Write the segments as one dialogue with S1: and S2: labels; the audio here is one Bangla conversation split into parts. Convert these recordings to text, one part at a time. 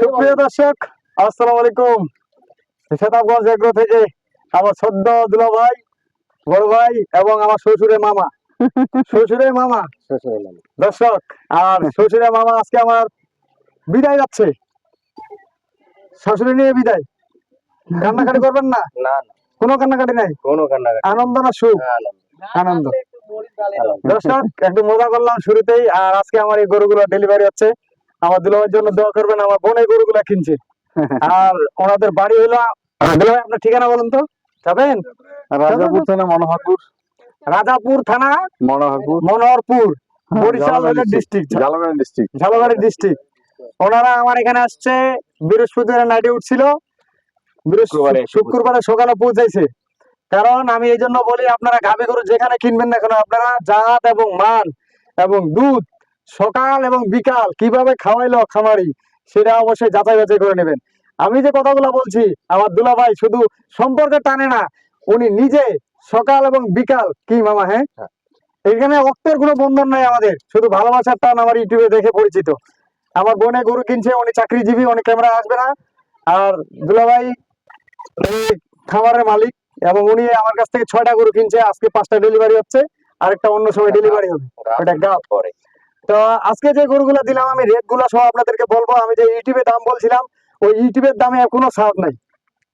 S1: সুপ্রিয় দর্শক আসসালামু আলাইকুম। সেতাবগঞ্জ এগ্রো থেকে আমার সদ্য দুলা ভাই বড় ভাই এবং আমার শ্বশুরের মামা। শ্বশুরের মামা? দর্শক আর শ্বশুরের মামা আজকে আমার বিদায় যাচ্ছে। শ্বশুরে নিয়ে বিদায়। কান্নাকাটি করবেন না?
S2: না
S1: কোনো কান্নাকাটি নাই?
S2: কোনো কান্নাকাটি
S1: আনন্দ না সুখ? আনন্দ। দর্শক একটু মজা করলাম শুরুতেই আর আজকে আমার এই গরুগুলো ডেলিভারি হচ্ছে। আমার দুলাভাইয়ের জন্য দোয়া করবেন আমার বোন গরুগুলা কিনছে। আর ওনাদের বাড়ি হলো দুলাভাই আপনার ঠিকানা বলুন তো। যাবেন?
S3: রাজাপুর থানা মনোহরপুর।
S1: রাজাপুর থানা
S3: Manoharpur.
S1: Manoharpur Barishal district
S3: Jhalokati district
S1: Jhalbari district ওনারা আমার এখানে আসছে বৃহস্পতিবার নাইটে উঠছিল।
S2: শুক্রবারে
S1: সকালে পৌঁছাইছে। কারণ আমি এই জন্য বলি আপনারা গাভী গরু যেখানে কিনবেন না কেন আপনারা জাত এবং মান এবং দুধ সকাল এবং বিকাল কীভাবে খাওয়াইলো খামারি সেটা অবশ্যই যাচাই বাছাই করে নেবেন। আমি যে কথাগুলো বলছি আমার দুলা ভাই শুধু সম্পর্কে টানে না উনি নিজে সকাল এবং বিকাল কি মামা হ্যাঁ?
S2: হ্যাঁ।
S1: এখানে অক্তের কোনো বন্ধন নাই আমাদের শুধু ভালোবাসার টান আমার ইউটিউবে দেখে পরিচিত। আমার বোনে গরু কিনছে উনি চাকরিজীবী উনি ক্যামেরা আসবে না। আর দুলাভাই খামারের মালিক এবং উনি আমার কাছ থেকে ছয়টা গরু কিনছে আজকে পাঁচটা ডেলিভারি হচ্ছে আরেকটা অন্য সময় ডেলিভারি হবে। ওটা
S2: পরে।
S1: তো আজকে যে গরুগুলো দিলাম আমি রেটগুলো সব আপনাদেরকে বলব। আমি যে ইউটিউবে দাম বলছিলাম ওই ইউটিউবের দামে কোনো ছাড় নাই।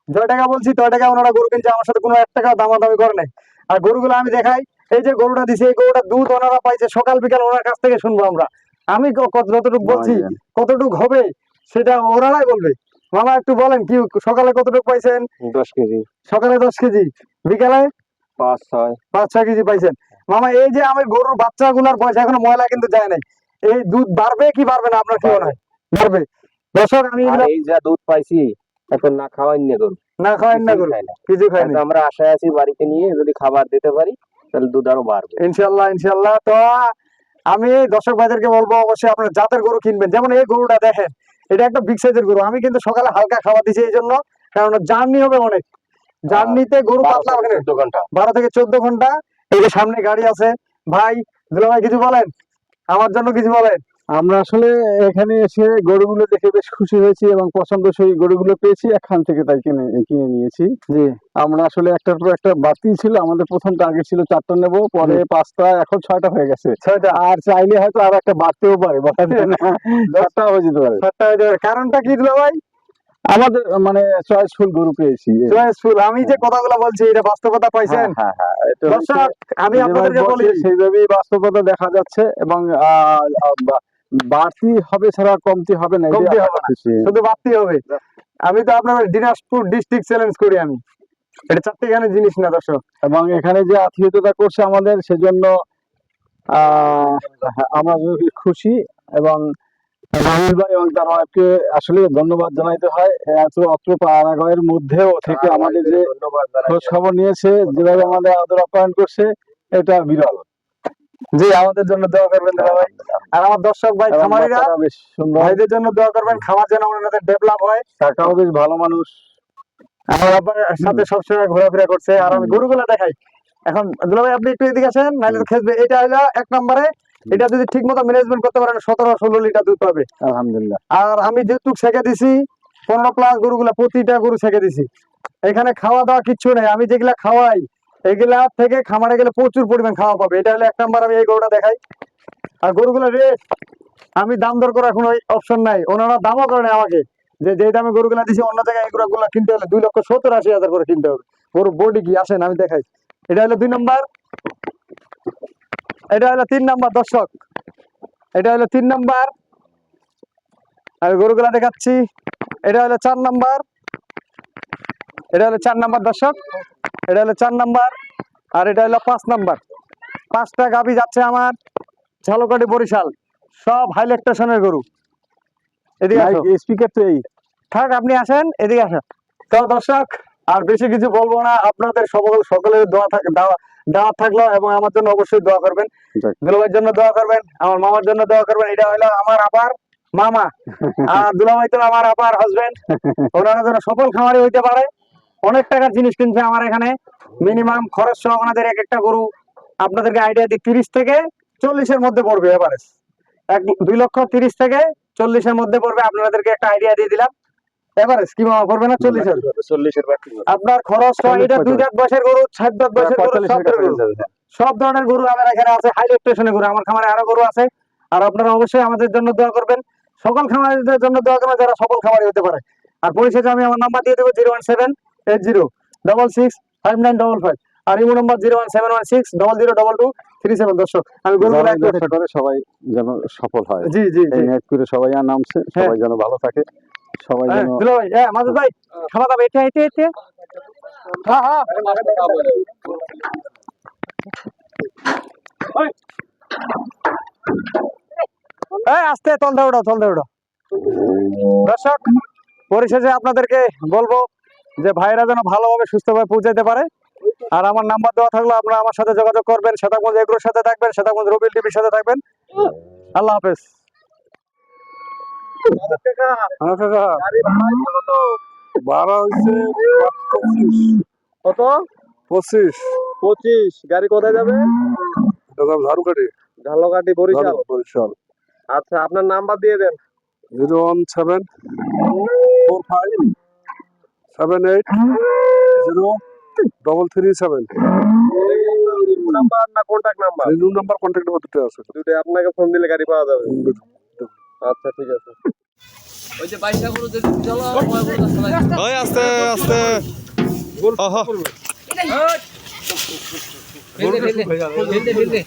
S1: যয় টাকা বলছি তয় টাকা ওনারা গরু কিনছে আমার সাথে কোনো এক টাকা দামাদামি করে নাই। আর গরুগুলো আমি দেখাই এই যে গরুটা দিছে এই গরুটা দুধ ওনারা পাইছে সকাল বিকাল ওনার কাছ থেকে শুনব আমরা। আমি যতটুকু বলছি কতটুকু হবে সেটা ওনারাই বলবে। মামা একটু বলেন কি সকালে কতটুকু পাইছেন?
S2: দশ কেজি।
S1: সকালে দশ কেজি বিকালে
S2: পাঁচ ছয়।
S1: পাঁচ ছয় কেজি পাইছেন। মামা এই যে আমি গরুর বাচ্চাগুলার পয়সা এখনও ময়লা কিন্তু যায় নাই। এই দুধ বাড়বে কি বাড়বে না আপনার কি মনে হয় বাড়বে। দর্শক আমি
S2: এই যা দুধ পাইছি এখন না খাওয়াই নিয়ে করুন
S1: না খাওয়াই না গরু কিছু খাইনি
S2: আমরা আশায় আছি বাড়িতে নিয়ে যদি খাবার দিতে পারি তাহলে দুধ আরও বাড়বে।
S1: তো আমি দর্শক ভাইদেরকে বলব অবশ্যই আপনার জাতের গরু কিনবেন। যেমন এই গরুটা দেখেন এটা একটা বিগ সাইজের গরু। আমি কিন্তু সকালে হালকা খাবার দিছি এই জন্য কারণ জার্নি হবে অনেক। জার্নিতে গরু পাতলা বারো থেকে চোদ্দ ঘণ্টা। এই যে সামনে গাড়ি আছে ভাই দুলা ভাই কিছু বলেন? আমার জন্য কিছু বলেন?
S3: আমরা আসলে এখানে এসে গরুগুলো দেখে বেশ খুশি হয়েছি এবং পছন্দসই গরুগুলো পেয়েছি এখান থেকে তাই কিনে কিনে নিয়েছি।
S1: জি।
S3: আমরা আসলে একটার পর একটা বাতি ছিল আমাদের প্রথম টার্গেট ছিল চারটা নেব পরে পাঁচটা এখন ছয়টা হয়ে গেছে।
S1: ছয়টা।
S3: আর চাইলে হয়তো আর একটা বাড়তেও পারে দশটা হয়ে যেতে পারে।
S1: হয়ে। কারণটা কি দিল ভাই?
S3: আমাদের মানে চয়েসফুল গরু পেয়েছি।
S1: চয়েসফুল। আমি যে কথাগুলো বলছি এটা বাস্তবতা পাইছেন?
S3: হ্যাঁ, হ্যাঁ, হ্যাঁ,
S1: দর্শক আমি আপনাদেরকে বলি
S3: সেইভাবেই বাস্তবতা দেখা যাচ্ছে এবং বাড়তি হবে ছাড়া কমতি হবে না
S1: কমতি হবে না। শুধু বাড়তি হবে। আমি তো আপনার দিনাজপুর ডিস্ট্রিক্ট চ্যালেঞ্জ করি আমি। এটা চারটিখানি জিনিস না দর্শক।
S3: এবং এখানে যে আত্মীয়তা করছে আমাদের সেজন্য আহ, আমরা খুশি এবং রাহুল ভাই এবং তার ওয়াইফকে আসলে ধন্যবাদ জানাইতে হয়। এত অত্র পাড়াগয়ের মধ্যেও থেকে আমাদের যে খোঁজ খবর নিয়েছে যেভাবে আমাদের আদর আপ্যায়ন করছে এটা বিরল।
S1: জি আমাদের জন্য দোয়া করবেন ভাই। আর আমার দর্শক ভাই খামারিরা ভাইদের জন্য দোয়া করবেন খামার যেন ওনাদের ডেভেলপ হয়।
S3: কাকাও বেশ ভালো মানুষ।
S1: আমার আব্বার সাথে সবসময় ঘোরাফেরা করছে। আর আমি গরুগুলো দেখাই। এখন দুলা ভাই আপনি একটু এদিকে আসেন নাহলে খেসবে এটা হলো এক নম্বরে। এটা যদি ঠিক মতো ম্যানেজমেন্ট করতে পারেন সতেরো ষোলো লিটার দুধ পাবে।
S3: আলহামদুলিল্লাহ।
S1: আর আমি যেহেতু ছেঁকে দিছি পনেরো প্লাস গরুগুলা প্রতিটা গরু ছেঁকে দিছি। এখানে খাওয়া দাওয়া কিচ্ছু নেই। আমি যেগুলা খাওয়াই এগুলা থেকে খামারে গেলে প্রচুর পরিমাণ খাওয়া পাবে। এটা হলো এক নাম্বার আমি এই গরুটা দেখাই। আর গরুগুলো রেট আমি দাম দর করার কোনো অপশন নাই। ওনারা দামও করে আমাকে। যে যে দামে গরুগুলা দিছি অন্য জায়গায় এই গরুগুলা কিনতে হলে দুই লক্ষ সত্তর আশি হাজার করে কিনতে হবে। গরু বডি কি আসেন আমি দেখাই। এটা হলো দুই নম্বর। এটা হলো তিন নাম্বার দর্শক। এটা হলো তিন নাম্বার। আমি গরুগুলা দেখাচ্ছি। এটা হলো চার নাম্বার। এটা হলো চার নাম্বার দর্শক। এটা হলো চার নাম্বার। আর এটা হলো পাঁচ নাম্বার। পাঁচটা গাবি যাচ্ছে আমার ঝালকাঠি বরিশাল। সব হাইলেকটেশনের গরু। এদিকে
S3: স্পিকার তো এই।
S1: থাক আপনি আসেন এদিকে আসেন। তো দর্শক আর বেশি কিছু বলব না। আপনাদের সকল সকলের দোয়া থাকে দাওয়া দাওয়াত থাকল এবং আমার জন্য অবশ্যই দোয়া করবেন। দুলাভাইয়ের জন্য দোয়া করবেন আমার মামার জন্য দোয়া করবেন এটা হলো আমার আপার মামা। আর দুলাভাই তো আমার আপার হাজবেন্ড ওনারা যেন সফল খামারি হইতে পারে। অনেক টাকার জিনিস কিনছে আমার এখানে। মিনিমাম খরচ সহ আপনাদের এক একটা গরু আপনাদেরকে আইডিয়া দিই তিরিশ থেকে চল্লিশের মধ্যে পড়বে এভারেজ এক দুই লক্ষ তিরিশ থেকে চল্লিশের মধ্যে পড়বে আপনাদেরকে একটা আইডিয়া দিয়ে দিলাম। এভারেজ কি মামা পড়বে না চল্লিশের
S2: চল্লিশের বাড়তি
S1: আপনার খরচ এটা দুই দাঁত বয়সের গরু সাত দাঁত বয়সের গরু সব ধরনের গরু। সব ধরনের গরু আমার এখানে আছে হাই লেকটেশনের গরু আমার খামারে আরও গরু আছে। আর আপনারা অবশ্যই আমাদের জন্য দোয়া করবেন। সকল খামারিদের জন্য দোয়া করবেন যারা সকল খামারি হতে পারে। আর পরিশেষে আমি আমার নাম্বার দিয়ে দেবো zero one seven eight zero double six five nine double five. আর imo number zero one seven one six double zero double two three seven. দর্শক আমি গরুগুলো
S3: যারা এই
S1: একটু
S3: ব্যবসা করে সবাই যেন সফল হয়।
S1: জি জি
S3: করে সবাই আর নামছে সবাই যেন ভালো থাকে। সবাই
S1: হ্যাঁ
S3: যেন
S1: হ্যাঁ মাদুদ ভাই খাওয়া দাওয়া এটা এটা এটা। হ্যাঁ হ্যাঁ। এই আস্তে তল দে ওঠো তল দে ওঠো দর্শক পরিশেষে আপনাদেরকে বলব যে ভাইরা যেন ভালোভাবে সুস্থভাবে পৌঁছাতে পারে। আর আমার নাম্বার দেওয়া থাকলে আপনারা আমার সাথে যোগাযোগ করবেন সেতাগঞ্জ এগ্রোর সাথে থাকবেন সেতাগঞ্জ রবিল টিভির সাথে থাকবেন। আল্লাহ হাফেজ।
S3: ভাড়া হয়েছে
S1: কত?
S3: পঁচিশ।
S1: পঁচিশ। গাড়ি কোথায় যাবে?
S3: ঝাড়ুকাটি
S1: ঝালকাটি বরিশাল।
S3: বরিশাল।
S1: আচ্ছা আপনার নাম্বার দিয়ে দেন।
S3: Zero one seven four five seven eight zero double three seven.
S1: Number না contact number
S3: number contact number দুটো আছে।
S1: দুটো আপনাকে ফোন দিলে গাড়ি পাওয়া যাবে। আচ্ছা ঠিক আছে।
S2: ওই যে বাইশটা গরু যদি চলো ওই গরুটা চালাই
S4: ওই আস্তে আস্তে। ওহো।
S2: ফেলতে ফেলতে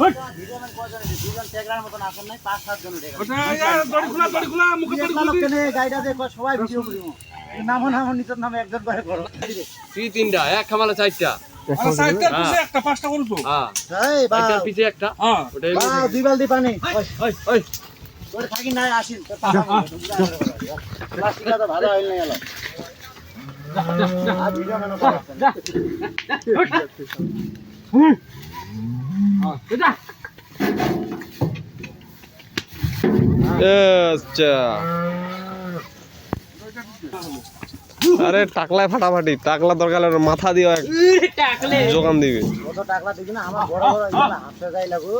S4: উড়ো উড়ো উড়ো দৌড়ায় উঠ উঠ যা
S2: তুই তিনটা এক খামালে চারটা। হ্যাঁ। পিছে একটা।
S5: দুই বালতি পানি
S2: ওই ওই
S5: ওর থাকি নাই আসিন ভালো হইল না গেল ভিডিও করাচ্ছেন
S4: আচ্ছা। আরে টাকলায় ফাটাফাটি টাকলা দরকার মাথা দিয়ে এক যোগান দিবে।
S5: কত টাকা বেবি না আমার বড় বড় এগুলা হাতে যাই লাগু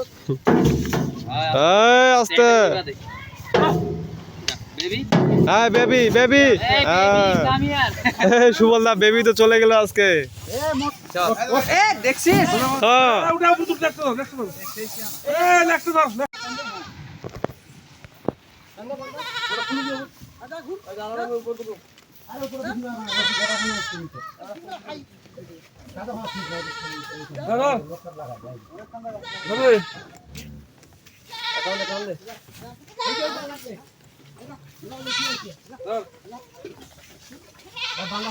S4: এ
S2: দেখছিস
S4: হ্যাঁ। দেখতে
S5: এ দেখতে
S4: দাও বাংলা